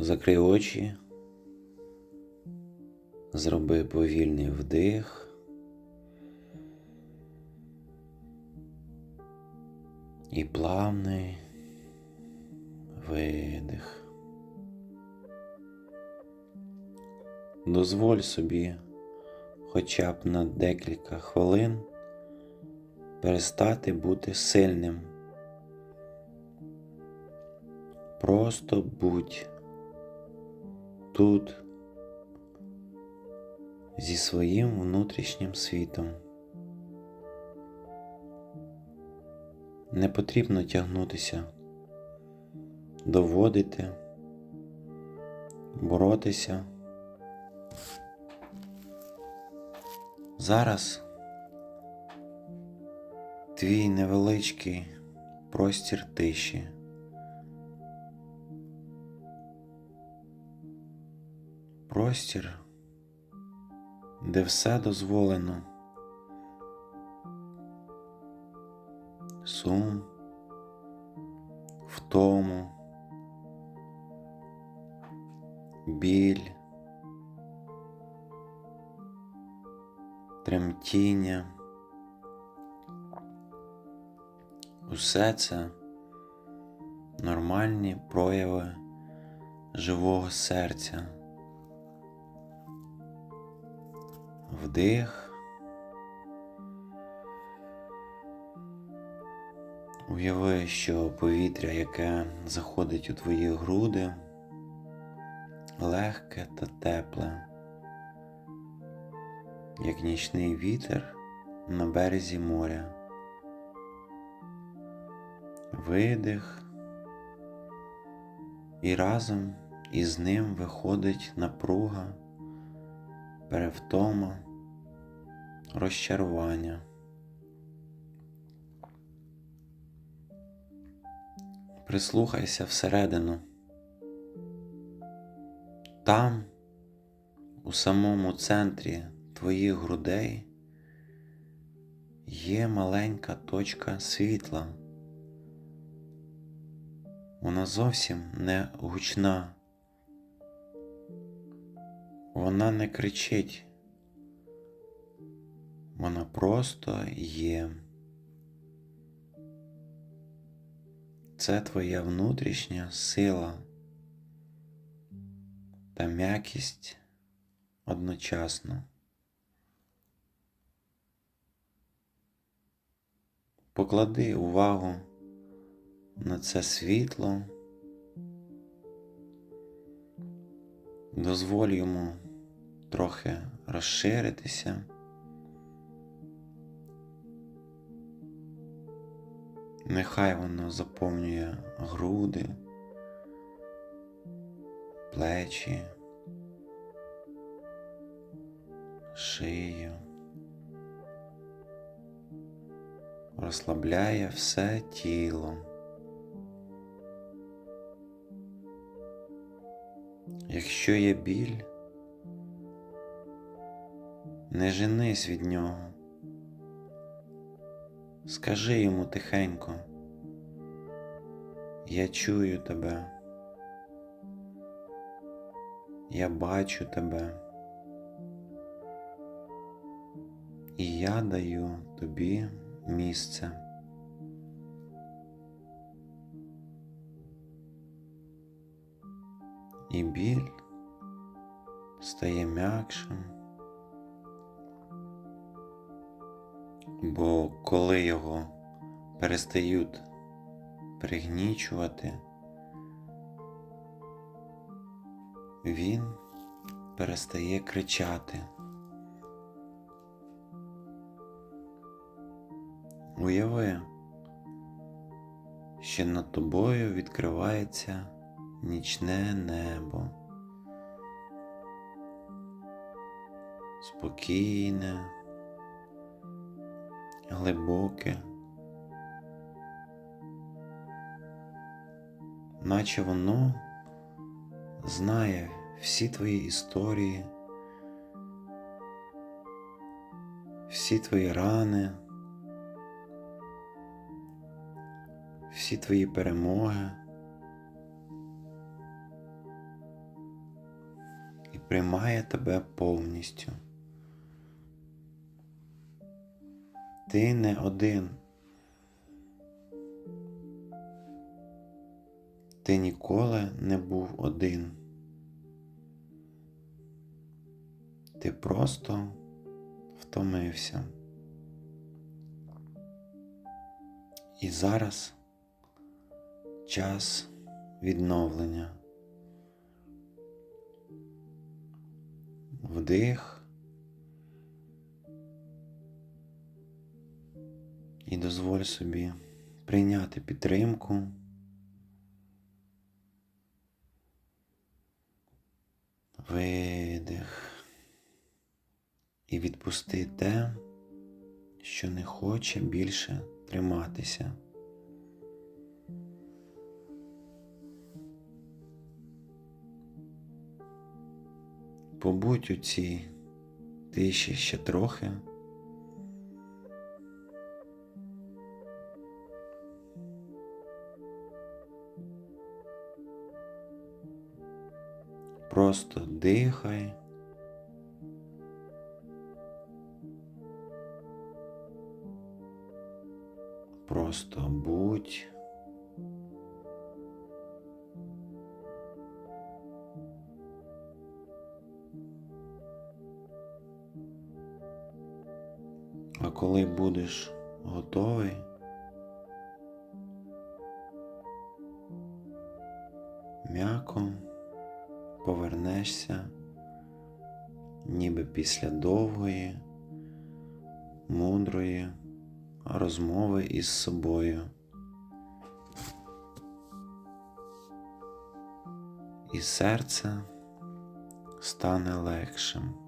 Закрий очі, зроби повільний вдих і плавний видих. Дозволь собі хоча б на декілька хвилин перестати бути сильним. Просто будь тут зі своїм внутрішнім світом. Не потрібно тягнутися, доводити, боротися. Зараз твій невеличкий простір тиші. Простір, де все дозволено. Сум, втому, біль, тремтіння. Усе це нормальні прояви живого серця. Вдих. Уяви, що повітря, яке заходить у твої груди, легке та тепле, як нічний вітер на березі моря. Видих, і разом із ним виходить напруга, перевтома, розчарування. Прислухайся всередину. Там, у самому центрі твоїх грудей, є маленька точка світла. Вона зовсім не гучна. Вона не кричить. Вона просто є. Це твоя внутрішня сила та м'якість одночасно. Поклади увагу на це світло, дозволь йому трохи розширитися. Нехай воно заповнює груди, плечі, шию, розслабляє все тіло. Якщо є біль, не женись від нього. Скажи йому тихенько, я чую тебе, я бачу тебе, і я даю тобі місце. І біль стає м'якшим. Бо коли його перестають пригнічувати, він перестає кричати. Уяви, що над тобою відкривається нічне небо. Спокійне глибоке, наче воно знає всі твої історії, всі твої рани, всі твої перемоги. приймає тебе повністю. Ти не один. Ти ніколи не був один. Ти просто втомився. І зараз час відновлення. Вдих. І дозволь собі прийняти підтримку. Видих. І відпусти те, що не хоче більше триматися. Побудь у цій тиші ще трохи. Просто дихай. Просто будь. А коли будеш готовий, повернешся, ніби після довгої, мудрої розмови із собою. І серце стане легшим.